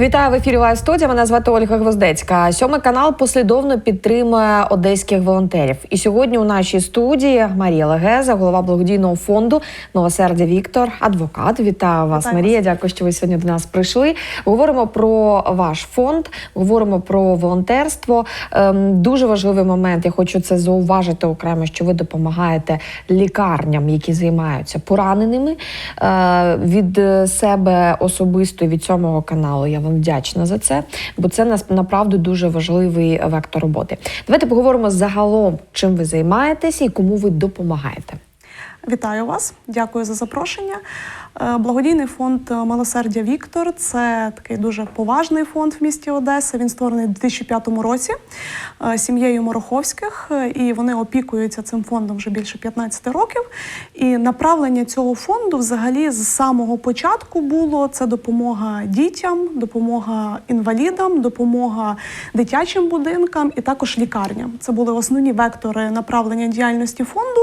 Вітаю в ефірі Лайв студія. Мене звати Ольга Гвоздецька. Сьомий канал послідовно підтримує одеських волонтерів. І сьогодні у нашій студії Марія Легеза, голова благодійного фонду Новосердя Віктор, адвокат. Вітаю вас, Вітаю Марія. Дякую, що ви сьогодні до нас прийшли. Говоримо про ваш фонд, говоримо про волонтерство. Ем, дуже важливий момент. Я хочу це зауважити окремо, що ви допомагаєте лікарням, які займаються пораненими. Е, від себе особисто від сьомого каналу я вам вдячна за це, бо це нас направду дуже важливий вектор роботи. Давайте поговоримо загалом, чим ви займаєтеся і кому ви допомагаєте. Вітаю вас, дякую за запрошення. Е, Благодійний фонд Милосердя Віктор це такий дуже поважний фонд в місті Одеса. Він створений у 2005 році е, сім'єю Мороховських, е, і вони опікуються цим фондом вже більше 15 років. І направлення цього фонду, взагалі, з самого початку було це допомога дітям, допомога інвалідам, допомога дитячим будинкам і також лікарням. Це були основні вектори направлення діяльності фонду.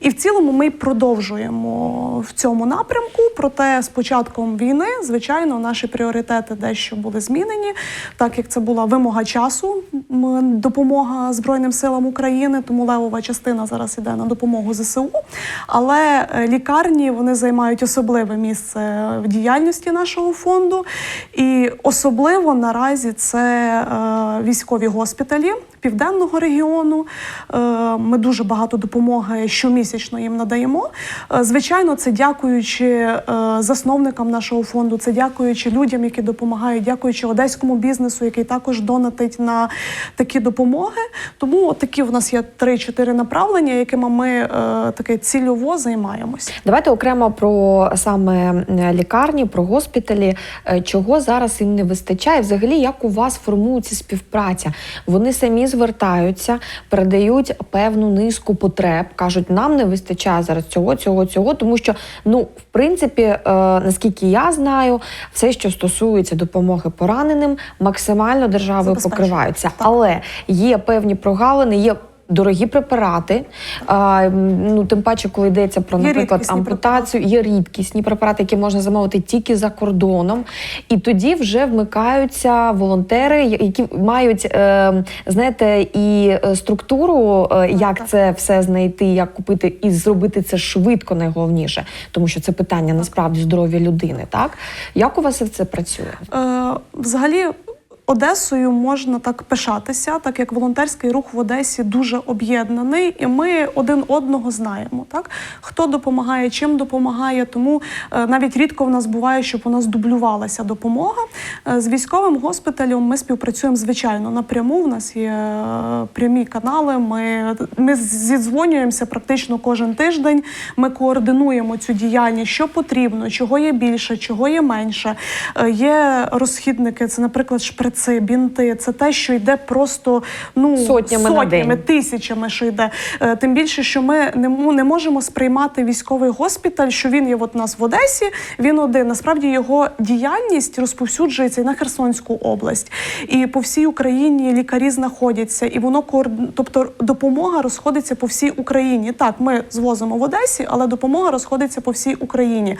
І в цілому ми продовжуємо в цьому напрямку. Проте з початком війни, звичайно, наші пріоритети дещо були змінені, так як це була вимога часу, допомога Збройним силам України, тому левова частина зараз іде на допомогу ЗСУ. Але е, лікарні вони займають особливе місце в діяльності нашого фонду. І особливо наразі це е, військові госпіталі південного регіону. Е, Ми дуже багато допомоги щомісячно їм надаємо. Е, Звичайно, це дякуючи е, засновникам нашого фонду, це дякуючи людям, які допомагають, дякуючи одеському бізнесу, який також донатить на такі допомоги. Тому такі в нас є 3-4 направлення, якими ми таке цільово займаємось. Давайте окремо про саме лікарні, про госпіталі. Чого зараз їм не вистачає? Взагалі, як у вас формується співпраця? Вони самі звертаються, передають певну низку потреб, кажуть, нам не вистачає зараз цього, цього, цього, тому що ну, в принципі, е, наскільки я знаю, все, що стосується допомоги пораненим, максимально державою покриваються. Але є певні прогалини, є. Дорогі препарати, а, ну тим паче, коли йдеться про, наприклад, рідкісні ампутацію, є рідкісні препарати, які можна замовити тільки за кордоном, і тоді вже вмикаються волонтери, які мають е, знаєте, і е, структуру, е, як це все знайти, як купити і зробити це швидко, найголовніше, тому що це питання насправді здоров'я людини. Так як у вас це працює? Е, Взагалі. Одесою можна так пишатися, так як волонтерський рух в Одесі дуже об'єднаний, і ми один одного знаємо. Так хто допомагає, чим допомагає. Тому е, навіть рідко в нас буває, щоб у нас дублювалася допомога. Е, з військовим госпіталем ми співпрацюємо звичайно напряму. У нас є е, прямі канали. Ми, ми зідзвонюємося практично кожен тиждень. Ми координуємо цю діяльність, що потрібно, чого є більше, чого є менше. Є розхідники, це, наприклад, шприци, бінти. Це те, що йде просто ну Сотнями сотнями тисячами, що йде. Е, Тим більше, що ми не, не можемо сприймати військовий госпіталь, що він є от у нас в Одесі. Він один. Насправді його діяльність розповсюджується і на Херсонську область, і по всій Україні лікарі знаходяться, і воно тобто допомога розходиться по всій Україні. Так, ми звозимо в Одесі, але допомога розходиться по всій Україні.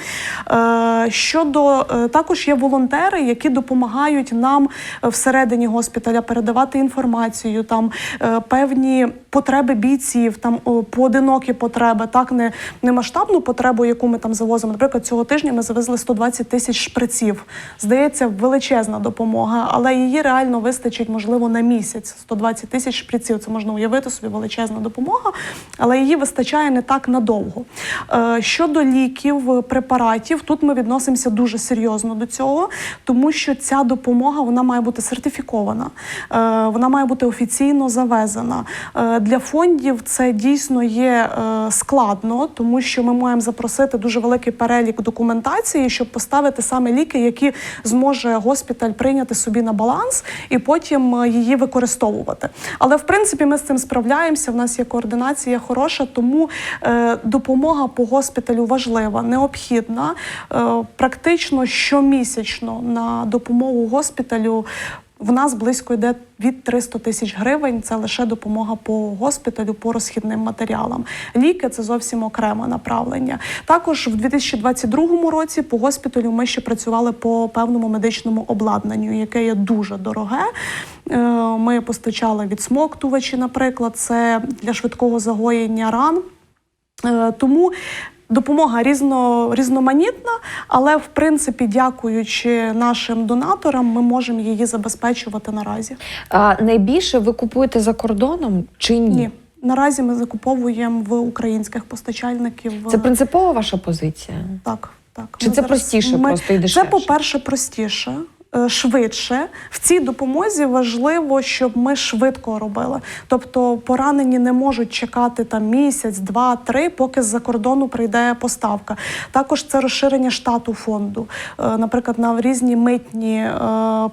Е, щодо е, також є волонтери, які допомагають нам всередині госпіталя передавати інформацію, там е, певні потреби бійців, там поодинокі потреби, так не, не масштабну потребу, яку ми там завозимо. Наприклад, цього тижня ми завезли 120 тисяч шприців. Здається, величезна допомога, але її реально вистачить, можливо, на місяць. 120 тисяч шприців. Це можна уявити собі величезна допомога, але її вистачає не так надовго. Е, Щодо ліків, препаратів, тут ми відносимося дуже серйозно до цього, тому що ця допомога вона має бути сертифікована, е, вона має бути офіційно завезена. Для фондів це дійсно є е, складно, тому що ми маємо запросити дуже великий перелік документації, щоб поставити саме ліки, які зможе госпіталь прийняти собі на баланс і потім е, її використовувати. Але в принципі ми з цим справляємося. В нас є координація хороша, тому е, допомога по госпіталю важлива, необхідна. Практично щомісячно на допомогу госпіталю В нас близько йде від 300 тисяч гривень. Це лише допомога по госпіталю, по розхідним матеріалам. Ліки це зовсім окреме направлення. Також в 2022 році по госпіталю ми ще працювали по певному медичному обладнанню, яке є дуже дороге. Е, Ми постачали відсмоктувачі, наприклад, це для швидкого загоєння ран. Е, Тому допомога різно, різноманітна, але в принципі, дякуючи нашим донаторам, ми можемо її забезпечувати наразі. А, найбільше ви купуєте за кордоном чи ні? Ні. Наразі ми закуповуємо в українських постачальників. Це принципова ваша позиція? так, так. Чи Ми це зараз- простіше просто і Це, по-перше, простіше. Е, Швидше в цій допомозі важливо, щоб ми швидко робили. Тобто поранені не можуть чекати там місяць, два, три, поки з-за кордону прийде поставка. Також це розширення штату фонду, е, наприклад, на різні митні е,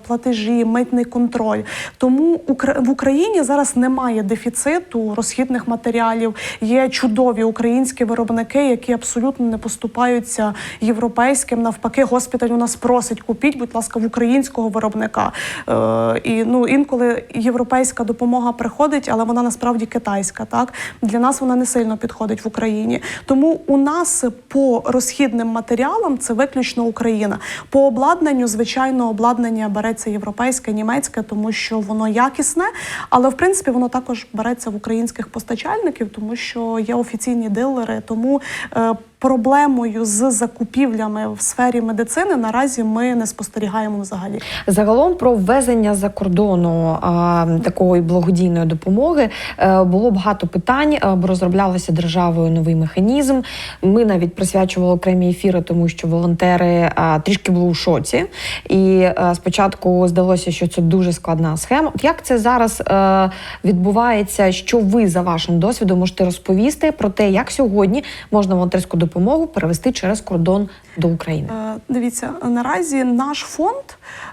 платежі, митний контроль. Тому в Україні зараз немає дефіциту розхідних матеріалів. Є чудові українські виробники, які абсолютно не поступаються європейським. Навпаки, госпіталь у нас просить купіть, будь ласка, в українського виробника. Е, і ну інколи європейська допомога приходить, але вона насправді китайська. Так для нас вона не сильно підходить в Україні. Тому у нас по розхідним матеріалам це виключно Україна. По обладнанню, звичайно, обладнання береться європейське, німецьке, тому що воно якісне, але в принципі воно також береться в українських постачальників, тому що є офіційні дилери. Тому е, проблемою з закупівлями в сфері медицини наразі ми не спостерігаємо взагалі. Загалом про ввезення за кордону а, такої благодійної допомоги е, було багато питань, е, бо розроблялося державою новий механізм. Ми навіть присвячували окремі ефіри, тому що волонтери а, трішки були у шоці. І е, спочатку здалося, що це дуже складна схема. Як це зараз е, відбувається? Що ви за вашим досвідом можете розповісти про те, як сьогодні можна волонтерську допомогу перевести через кордон до України? Е, Дивіться, наразі наш фонд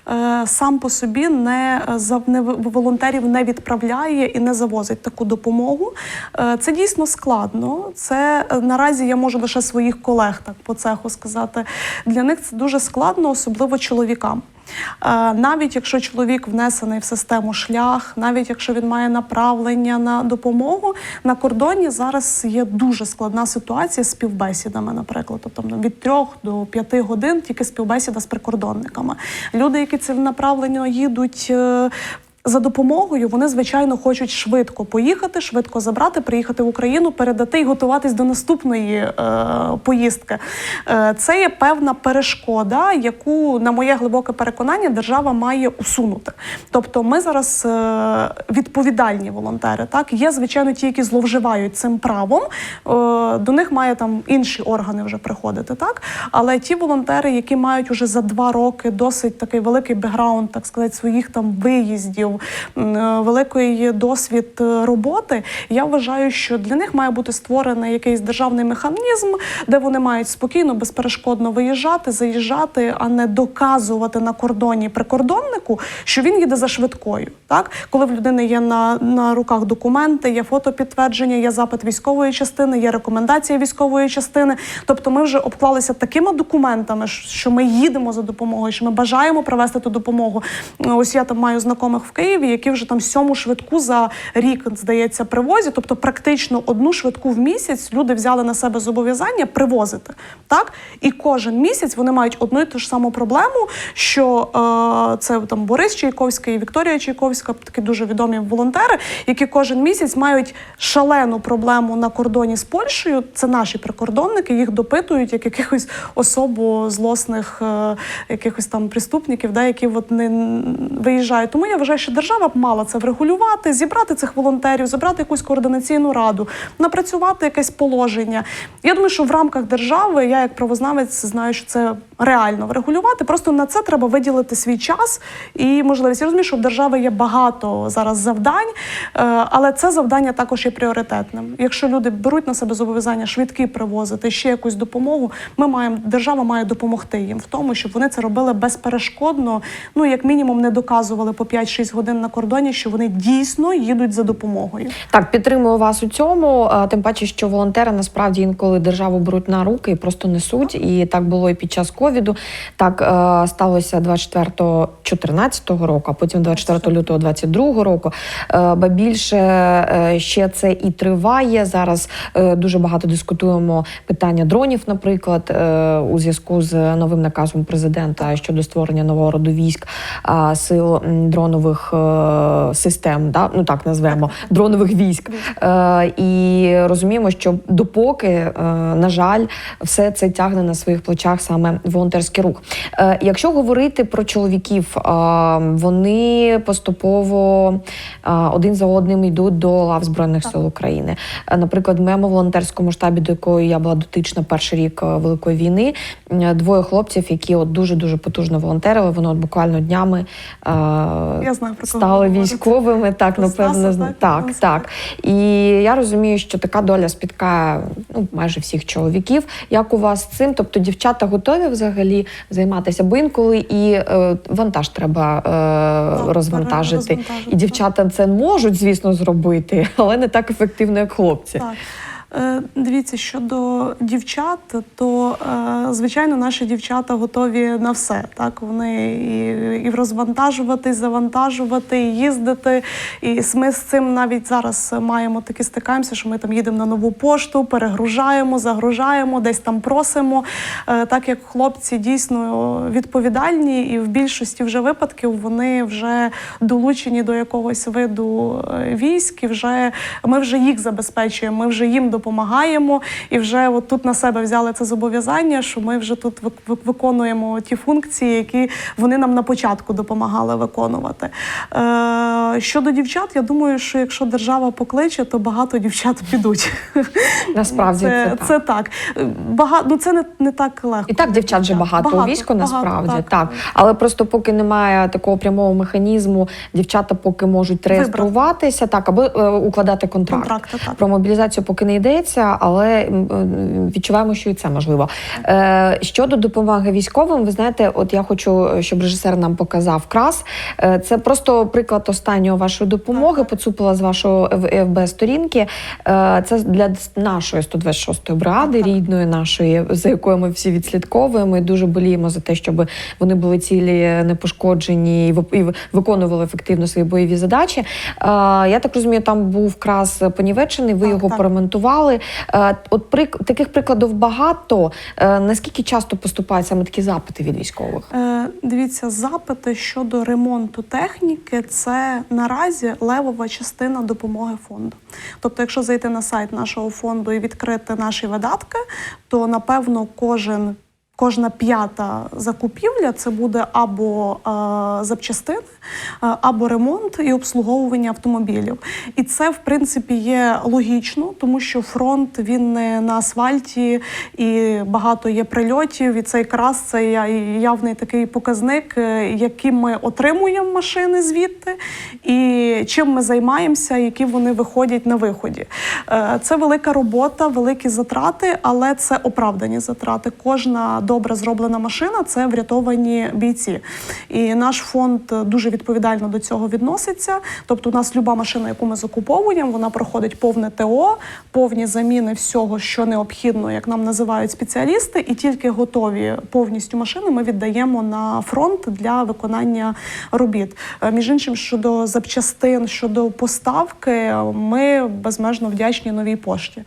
е, сам по собі не, не волонтерів не відправляє і не завозить таку допомогу. Е, Це дійсно складно. Це наразі я можу лише своїх колег так по цеху сказати. Для них це дуже складно, особливо чоловікам. Е, Навіть якщо чоловік внесений в систему шлях, навіть якщо він має направлення на допомогу, на кордоні зараз є дуже складна ситуація з співбесідами, наприклад, тобто від трьох до п'яти годин тільки співбесіда з прикордонниками. Люди, які ціленаправленно їдуть. За допомогою вони звичайно хочуть швидко поїхати, швидко забрати, приїхати в Україну, передати і готуватись до наступної е, поїздки. Е, це є певна перешкода, яку, на моє глибоке переконання, держава має усунути. Тобто, ми зараз е, відповідальні волонтери. Так є звичайно ті, які зловживають цим правом. Е, до них має там інші органи вже приходити. Так, але ті волонтери, які мають уже за два роки досить такий великий бекграунд, так сказати, своїх там виїздів, великий досвід е, роботи. Я вважаю, що для них має бути створений якийсь державний механізм, де вони мають спокійно, безперешкодно виїжджати, заїжджати, а не доказувати на кордоні прикордоннику, що він їде за швидкою. Так, коли в людини є на, на руках документи, є фотопідтвердження, є запит військової частини, є рекомендація військової частини. Тобто, ми вже обклалися такими документами, що ми їдемо за допомогою, що ми бажаємо провести ту допомогу. Ось я там маю знайомих в Києві, які вже там сьому швидку за рік здається привозять. Тобто, практично одну швидку в місяць люди взяли на себе зобов'язання привозити. Так і кожен місяць вони мають одну і ту ж саму проблему, що е, це там Борис Чайковський, Вікторія Чайковська, такі дуже відомі волонтери, які кожен місяць мають шалену проблему на кордоні з Польщею. Це наші прикордонники, їх допитують як якихось особо злосних е, якихось там преступників, да, які от не виїжджають. Тому я вважаю, що держава б мала це врегулювати, зібрати цих волонтерів, зібрати якусь координаційну раду, напрацювати якесь положення. Я думаю, що в рамках держави я як правознавець знаю, що це реально врегулювати. Просто на це треба виділити свій час і можливість. Я розумію, що в держави є багато зараз завдань, е, але це завдання також є пріоритетним. Якщо люди беруть на себе зобов'язання швидкі привозити ще якусь допомогу, ми маємо держава має допомогти їм в тому, щоб вони це робили безперешкодно. Ну як мінімум не доказували по 5-6 годин на кордоні, що вони дійсно їдуть за допомогою. Так, підтримую вас у цьому. Тим паче, що волонтери насправді інколи державу беруть на руки і просто несуть. І так було і під час ковіду. Ковіду. Так е, сталося 24 14 року, а потім 24 лютого 22 року. Е, Ба більше е, ще це і триває. Зараз дуже багато дискутуємо питання дронів, наприклад, у зв'язку з новим наказом президента щодо створення нового роду військ сил дронових систем, да? ну так назвемо дронових військ. І розуміємо, що допоки, на жаль, все це тягне на своїх плечах саме волонтерський рух. Е, якщо говорити про чоловіків, е, вони поступово е, один за одним йдуть до лав збройних сил України. Е, Наприклад, в моєму волонтерському штабі, до якої я була дотична перший рік великої війни, е, двоє хлопців, які от дуже дуже потужно волонтерили. Вони от буквально днями е, Я знаю, про стали військовими. Так, напевно, так? так, так. І я розумію, що така доля спіткає ну, майже всіх чоловіків. Як у вас з цим? Тобто дівчата готові взагалі займатися? Бо інколи і е, вантаж треба е, розвантажити. розвантажити, І дівчата це можуть, звісно, зробити, але не так ефективно, як хлопці. Так. Е, Дивіться, щодо дівчат, то е, звичайно наші дівчата готові на все. Так вони і, і розвантажувати, завантажувати, і їздити. І ми з цим навіть зараз маємо таки стикаємося, що ми там їдемо на нову пошту, перегружаємо, загружаємо, десь там просимо. Е, Так як хлопці дійсно відповідальні, і в більшості вже випадків вони вже долучені до якогось виду військ, і вже ми вже їх забезпечуємо, ми вже їм допомагаємо, і вже от тут на себе взяли це зобов'язання, що ми вже тут вик- вик- виконуємо ті функції, які вони нам на початку допомагали виконувати. Е, щодо дівчат, я думаю, що якщо держава покличе, то багато дівчат підуть. Насправді це, так. це так. Багато ну це не, не так легко. І так дівчат вже багато, у війську насправді так. Але просто поки немає такого прямого механізму, дівчата поки можуть реєструватися, так або е, укладати контракт. Контракти, так. Про мобілізацію поки не йдеться, але м, відчуваємо, що і це можливо. Е, щодо допомоги військовим, ви знаєте, от я хочу, щоб режисер нам показав крас. Е, це просто приклад останнього вашої допомоги. Поцупила з вашого ФБ сторінки. Е, це для нашої 126-ї бригади, рідної нашої, за якою ми всі відслідковуємо. І дуже боліємо за те, щоб вони були цілі, не пошкоджені і виконували ефективно свої бойові задачі. Е, я так розумію, там був крас понівечений, ви його так. поремонтували. Е, от прик- таких прикладів багато. Е, наскільки часто поступають саме такі запити від військових? Е, Дивіться, запити щодо ремонту техніки це наразі левова частина допомоги фонду. Тобто, якщо зайти на сайт нашого фонду і відкрити наші видатки, то напевно кожен. Кожна п'ята закупівля це буде або е, запчастини, або ремонт і обслуговування автомобілів. І це, в принципі, є логічно, тому що фронт він не на асфальті і багато є прильотів. І цей крас це явний такий показник, е, яким ми отримуємо машини звідти, і чим ми займаємося, які вони виходять на виході. Е, Це велика робота, великі затрати, але це оправдані затрати. Кожна добре зроблена машина це врятовані бійці. І наш фонд е, дуже відповідально до цього відноситься. Тобто, у нас люба машина, яку ми закуповуємо, вона проходить повне ТО, повні заміни всього, що необхідно, як нам називають спеціалісти, і тільки готові повністю машини ми віддаємо на фронт для виконання робіт. Е, Між іншим, щодо запчастин, щодо поставки, ми безмежно вдячні новій пошті.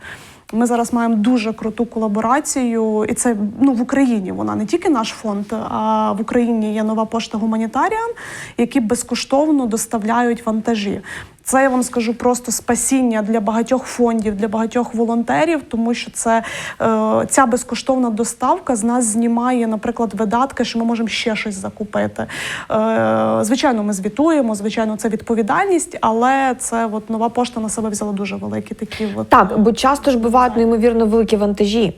Ми зараз маємо дуже круту колаборацію, і це ну в Україні. Вона не тільки наш фонд, а в Україні є нова пошта гуманітаріан, які безкоштовно доставляють вантажі. Це я вам скажу просто спасіння для багатьох фондів, для багатьох волонтерів, тому що це е, ця безкоштовна доставка з нас знімає, наприклад, видатки, що ми можемо ще щось закупити. Е, звичайно, ми звітуємо, звичайно, це відповідальність, але це от нова пошта на себе взяла дуже великі такі. От, Так, бо часто ж бувають неймовірно великі вантажі.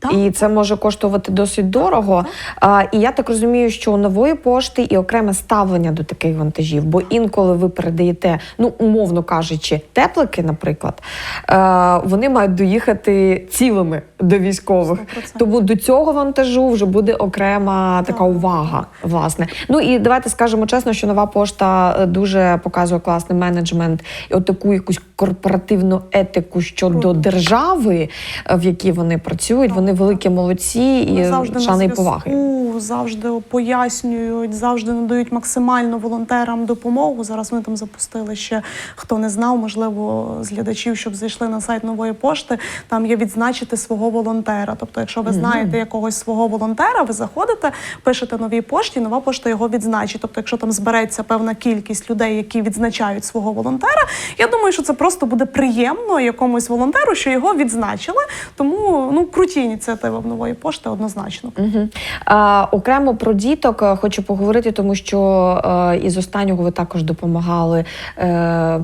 Так. І це може коштувати досить дорого. А, і я так розумію, що у нової пошти і окреме ставлення до таких вантажів. Бо інколи ви передаєте, ну умовно кажучи, теплики, наприклад, е, вони мають доїхати цілими до військових. 100%. Тому до цього вантажу вже буде окрема така увага. Власне, ну і давайте скажемо чесно, що нова пошта е, дуже показує класний менеджмент і от таку якусь корпоративну етику щодо Круто. держави, е, в якій вони працюють. Вони великі молодці і завжди шани і поваги. завжди пояснюють, завжди надають максимально волонтерам допомогу. Зараз ми там запустили ще хто не знав, можливо, з глядачів, щоб зайшли на сайт нової пошти. Там є відзначити свого волонтера. Тобто, якщо ви знаєте якогось свого волонтера, ви заходите, пишете новій пошті, нова пошта його відзначить. Тобто, якщо там збереться певна кількість людей, які відзначають свого волонтера, я думаю, що це просто буде приємно якомусь волонтеру, що його відзначили. Тому ну круті ініціативи в нової пошти однозначно. Угу. А, окремо про діток е, хочу поговорити, тому що е, із останнього ви також допомагали е, е,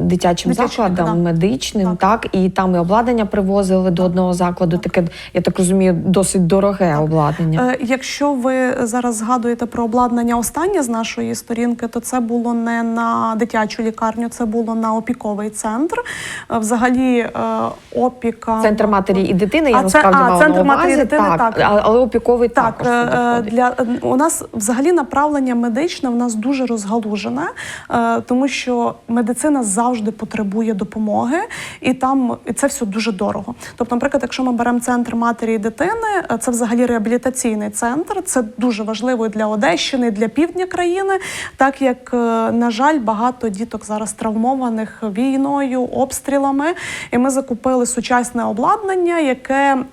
дитячим Дитячим, закладам да. медичним, так. і там і обладнання привозили до одного закладу. Таке, я так розумію, досить дороге обладнання. Е, Якщо ви зараз згадуєте про обладнання останнє з нашої сторінки, то це було не на дитячу лікарню, це було на опіковий центр. Е, Взагалі, е, опіка Центр матері і дитини, я А це- а, центр на матері і дитини, так, так. але опіковий Так, також е, для у нас взагалі направлення медичне в нас дуже розгалужене, тому що медицина завжди потребує допомоги, і там і це все дуже дорого. Тобто, наприклад, якщо ми беремо центр матері і дитини, це взагалі реабілітаційний центр. Це дуже важливо і для Одещини, і для півдня країни, так як, на жаль, багато діток зараз травмованих війною, обстрілами. І ми закупили сучасне обладнання, яке е,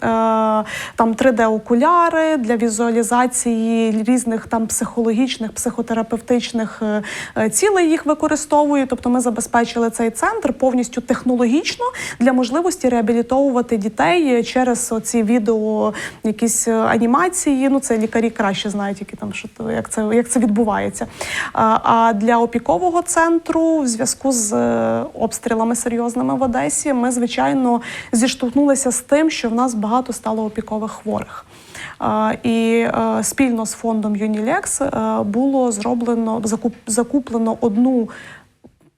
там 3D-окуляри для візуалізації різних там психологічних, психотерапевтичних е, е, цілей їх використовую. Тобто ми забезпечили цей центр повністю технологічно для можливості реабілітовувати дітей через ці відео, якісь е, анімації. Ну це лікарі краще знають, які там що як це як це відбувається. А, а для опікового центру, в зв'язку з е, обстрілами серйозними в Одесі, ми звичайно зіштовхнулися з тим, що в нас багато стало опікових хворих. І е, спільно з фондом Юнілекс е, було зроблено закуплено одну.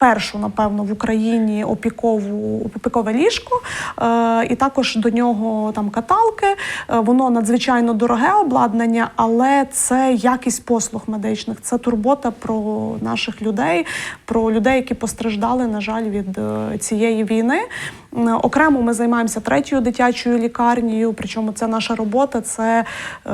Першу, напевно, в Україні опікову опікове ліжко, е, і також до нього там каталки. Е, воно надзвичайно дороге обладнання, але це якість послуг медичних, це турбота про наших людей, про людей, які постраждали, на жаль, від е, цієї війни. М, Окремо ми займаємося третьою дитячою лікарнею. Причому це наша робота. Це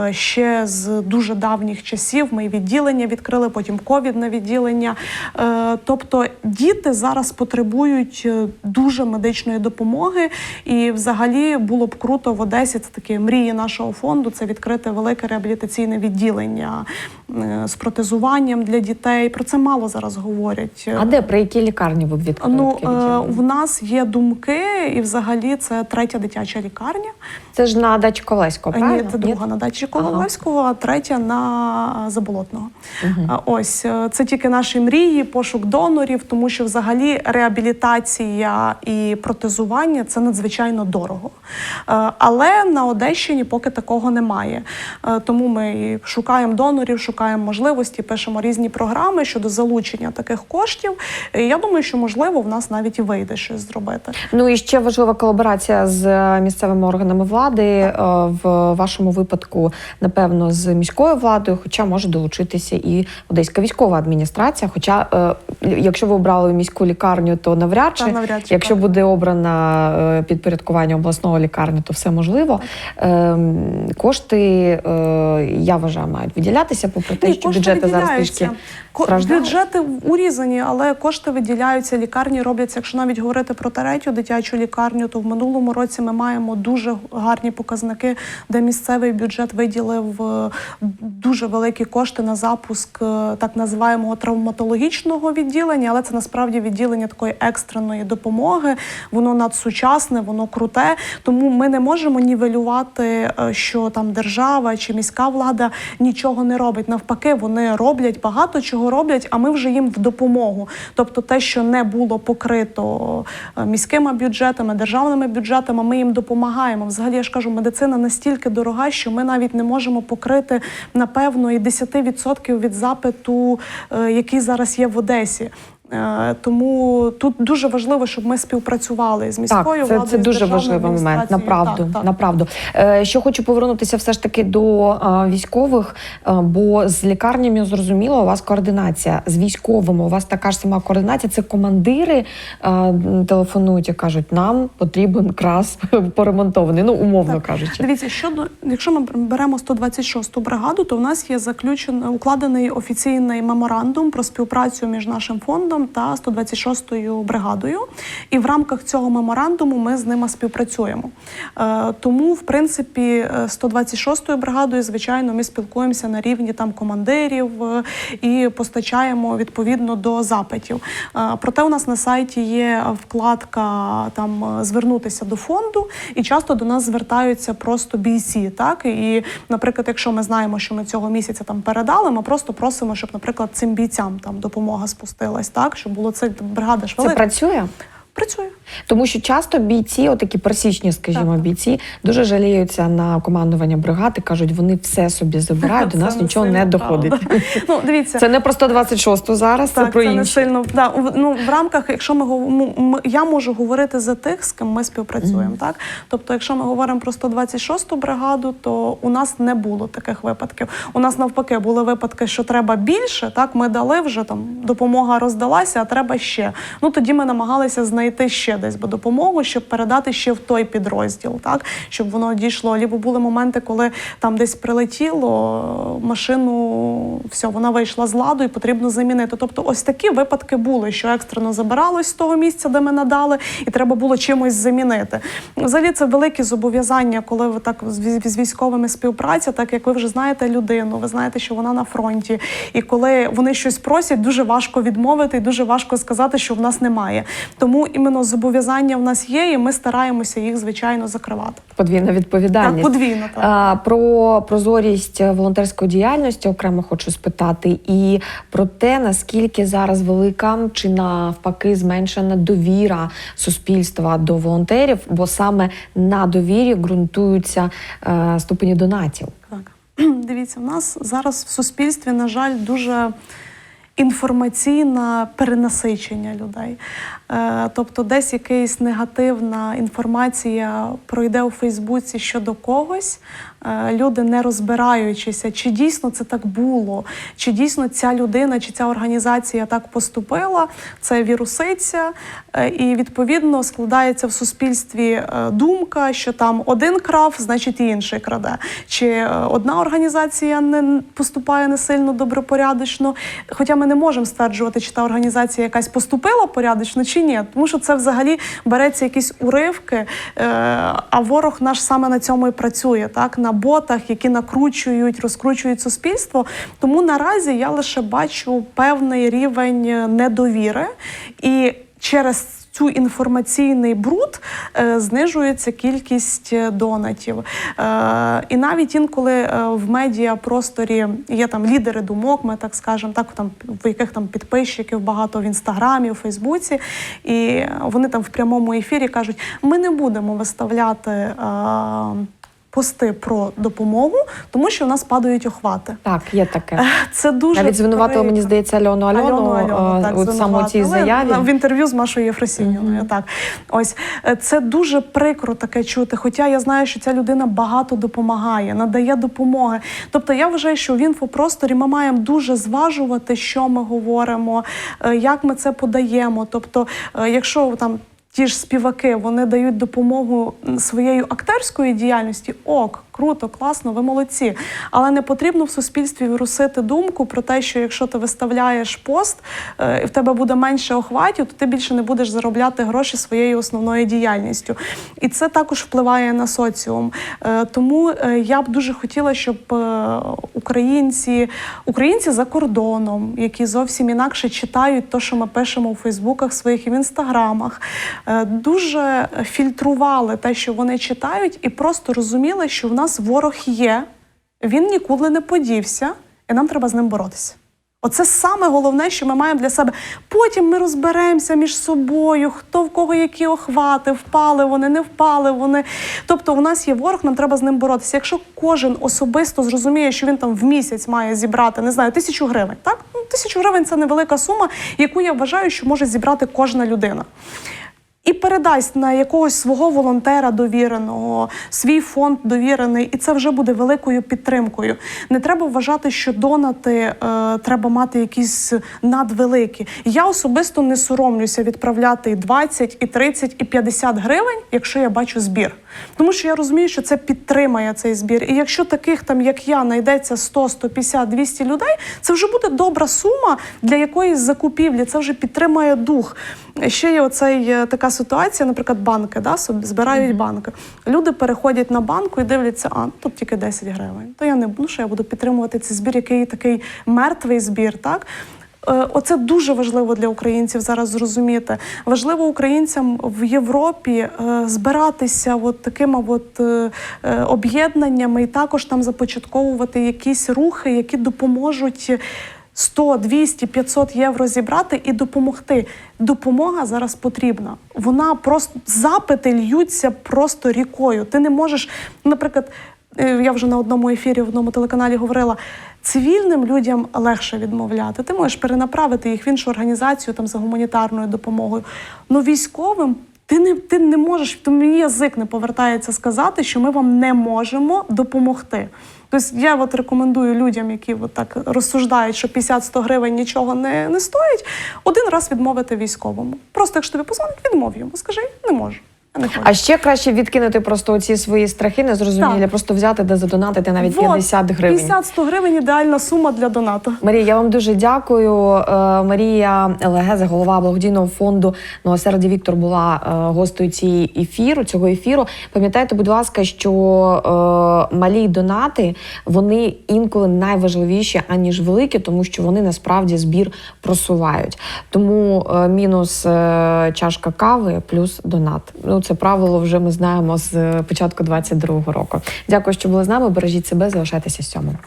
е, ще з дуже давніх часів. Ми відділення відкрили, потім ковідне відділення. Е, Тобто діти зараз потребують е, дуже медичної допомоги. І взагалі було б круто в Одесі. Це такі мрії нашого фонду. Це відкрити велике реабілітаційне відділення е, з протезуванням для дітей. Про це мало зараз говорять. А де при якій лікарні ви б відкрили? Ну, е, в нас є думки, і взагалі це третя дитяча лікарня. Це ж на дачі Колеського, Ні, це друга на дачі Коловського, а третя на Заболотного. А, Ось е, це тільки наші мрії, пошук донорів, тому що взагалі реабілітація і протезування це надзвичайно дорого. Е, Але на Одещині поки такого немає. Е, Тому ми шукаємо донорів, шукаємо можливості, пишемо різні програми щодо залучення таких коштів. І я думаю, що можливо в нас навіть і вийде щось зробити. Ну і ще важлива колаборація з місцевими органами влади. Е, В вашому випадку, напевно, з міською владою, хоча може долучитися і Одеська військова адміністрація. Хоча, е, якщо ви обрали міську лікарню, то навряд чи Та навряд чи, якщо так. буде обрана е, підпорядкування обласного лікарні, то все можливо. Ем, Кошти, е, я вважаю, мають виділятися, попри те, Ні, що бюджети зараз трішки страждали. Бюджети урізані, але кошти виділяються. Лікарні робляться. Якщо навіть говорити про третю дитячу лікарню, то в минулому році ми маємо дуже гарні показники, де місцевий бюджет виділив е, дуже великі кошти на запуск е, так називаємого травматологічного відділення, але це насправді відділення такої екстреної допомоги. Воно надсучасне, воно круте. Тому ми не можемо нівелювати, е, що там держава чи міська влада нічого не робить. Навпаки, вони роблять багато чого роблять, а ми вже їм в допомогу. Тобто, те, що не було покрито е, міськими бюджетами, державними бюджетами, ми їм допомагаємо. Взагалі, я ж кажу, медицина настільки дорога, що ми навіть не можемо покрити напевно і 10% від запиту, е, який зараз є в Одесі. Е, Тому тут дуже важливо, щоб ми співпрацювали з міською Так, це, владою. це дуже важливий момент. Направду, Так, так. направду. Е, що хочу повернутися все ж таки до е, військових, е, бо з лікарнями зрозуміло, у вас координація з військовими. У вас така ж сама координація. Це командири е, телефонують і кажуть, нам потрібен крас поремонтований. Ну умовно Так. кажучи. Дивіться, щодо якщо ми беремо 126-ту бригаду, то в нас є заключений укладений офіційний меморандум про співпрацю між нашим фондом та 126-ю бригадою. І в рамках цього меморандуму ми з ними співпрацюємо. Е, тому, в принципі, е, 126-ю бригадою, звичайно, ми спілкуємося на рівні там командирів е, і постачаємо відповідно до запитів. Е, Проте у нас на сайті є вкладка там е, звернутися до фонду, і часто до нас звертаються просто бійці. Так і, наприклад, якщо ми знаємо, що ми цього місяця там передали, ми просто просимо, щоб, наприклад, цим бійцям там допомога спустилась, так щоб було це бригада ж Це працює? Працює. Тому що часто бійці, отакі пересічні, скажімо, Так. бійці, дуже жаліються на командування бригади, кажуть, вони все собі забирають, до нас не нічого не доходить. Ну, дивіться, Це не про 126 зараз, це про це не сильно ну, в рамках, якщо ми я можу говорити за тих, з ким ми співпрацюємо. Так, тобто, якщо ми говоримо про 126-ту бригаду, то у нас не було таких випадків. У нас навпаки були випадки, що треба більше. Так, ми дали вже там допомога роздалася, а треба ще. Ну тоді ми намагалися знайти ще десь би допомогу, щоб передати ще в той підрозділ, так щоб воно дійшло. Лібо були моменти, коли там десь прилетіло машину, все, вона вийшла з ладу і потрібно замінити. Тобто, ось такі випадки були, що екстрено забиралось з того місця, де ми надали, і треба було чимось замінити. Взагалі, це великі зобов'язання, коли ви так з військовими співпраця, так як ви вже знаєте людину, ви знаєте, що вона на фронті. І коли вони щось просять, дуже важко відмовити, і дуже важко сказати, що в нас немає. Тому іменно зобов'язання в нас є, і ми стараємося їх звичайно закривати. Подвійна відповідальність. Так, подвійно так. А, про прозорість волонтерської діяльності окремо хочу спитати, і про те, наскільки зараз велика чи навпаки зменшена довіра суспільства до волонтерів, бо саме на довірі ґрунтуються е, ступені донатів. Так. Дивіться, в нас зараз в суспільстві, на жаль, дуже інформаційне перенасичення людей. Е, тобто, десь якась негативна інформація пройде у Фейсбуці щодо когось. Е, Люди, не розбираючися, чи дійсно це так було, чи дійсно ця людина чи ця організація так поступила, це віруситься, е, і відповідно складається в суспільстві е, думка, що там один крав, значить і інший краде. Чи одна організація не поступає не сильно добропорядочно. Хоча ми не можемо стверджувати, чи та організація якась поступила порядочно, чи ні, тому що це взагалі береться якісь уривки, а ворог наш саме на цьому і працює, так на ботах, які накручують, розкручують суспільство. Тому наразі я лише бачу певний рівень е, недовіри і через цю інформаційний бруд е, знижується кількість е, донатів. Е, і навіть інколи е, в медіапросторі є там лідери думок, ми так скажемо, так там в яких там підписчиків багато в інстаграмі, у Фейсбуці, і вони там в прямому ефірі кажуть: ми не будемо виставляти. Е, Пости про допомогу, тому що в нас падають охвати. Так, є таке. Це дуже Навіть звинуватили, мені здається, Альону Альону, Альону, Альону, е, так, от саме цій заяві. в інтерв'ю з Машою Єфросінівною. Так ось е, це дуже прикро таке чути. Хоча я знаю, що ця людина багато допомагає, надає допомоги. Тобто я вважаю, що в інфопросторі ми маємо дуже зважувати, що ми говоримо, е, як ми це подаємо. Тобто, е, якщо там. Ті ж співаки вони дають допомогу своєю акторською діяльності. Ок, круто, класно, ви молодці. Але не потрібно в суспільстві вирусити думку про те, що якщо ти виставляєш пост е, і в тебе буде менше охватів, то ти більше не будеш заробляти гроші своєю основною діяльністю. І це також впливає на соціум. Е, Тому е, я б дуже хотіла, щоб українці, українці за кордоном, які зовсім інакше читають те, що ми пишемо у Фейсбуках своїх і в інстаграмах, дуже фільтрували те, що вони читають, і просто розуміли, що в нас ворог є, він нікуди не подівся, і нам треба з ним боротися. Оце саме головне, що ми маємо для себе. Потім ми розберемося між собою, хто в кого які охвати, впали вони, не впали вони. Тобто, у нас є ворог, нам треба з ним боротися. Якщо кожен особисто зрозуміє, що він там в місяць має зібрати, не знаю, тисячу гривень, так? Ну, тисячу гривень це невелика сума, яку я вважаю, що може зібрати кожна людина. І передасть на якогось свого волонтера довіреного, свій фонд довірений, і це вже буде великою підтримкою. Не треба вважати, що донати е, треба мати якісь надвеликі. Я особисто не соромлюся відправляти і 20, і 30, і 50 гривень, якщо я бачу збір. Тому що я розумію, що це підтримає цей збір. І якщо таких там, як я, знайдеться 100, 150, 200 людей, це вже буде добра сума для якоїсь закупівлі. Це вже підтримує дух. Ще є оцей е, така ситуація, наприклад, банки, да, збирають банки. Люди переходять на банку і дивляться, а тут тільки 10 гривень. То я не ну, що я буду підтримувати цей збір, який такий мертвий збір, так. Е, Оце дуже важливо для українців зараз зрозуміти. Важливо українцям в Європі е, збиратися от такими от, е, об'єднаннями і також там започатковувати якісь рухи, які допоможуть 100, 200, 500 євро зібрати і допомогти. Допомога зараз потрібна. Вона просто запити льються просто рікою. Ти не можеш, наприклад. Е, Я вже на одному ефірі в одному телеканалі говорила: цивільним людям легше відмовляти. Ти можеш перенаправити їх в іншу організацію там за гуманітарною допомогою. Ну військовим ти не ти не можеш, то мені язик не повертається сказати, що ми вам не можемо допомогти. Тобто я от рекомендую людям, які от так розсуждають, що 50-100 гривень нічого не, не стоїть, один раз відмовити військовому. Просто якщо тобі позвонить, відмов йому. Скажи, не можу. А ще краще відкинути просто ці свої страхи, незрозумілі, Так. просто взяти де задонатити навіть Вот, 50 гривень. 50-100 гривень ідеальна сума для донату. Марія, я вам дуже дякую. Е, Марія Легезе, голова благодійного фонду Новосерді Віктор, була е, гостею цієї ефіру. Цього ефіру. Пам'ятайте, будь ласка, що е, малі донати вони інколи найважливіші аніж великі, тому що вони насправді збір просувають. Тому мінус чашка кави плюс донат. Ну це правило вже ми знаємо з початку 22-го року. Дякую, що були з нами. Бережіть себе, залишайтеся сьомим.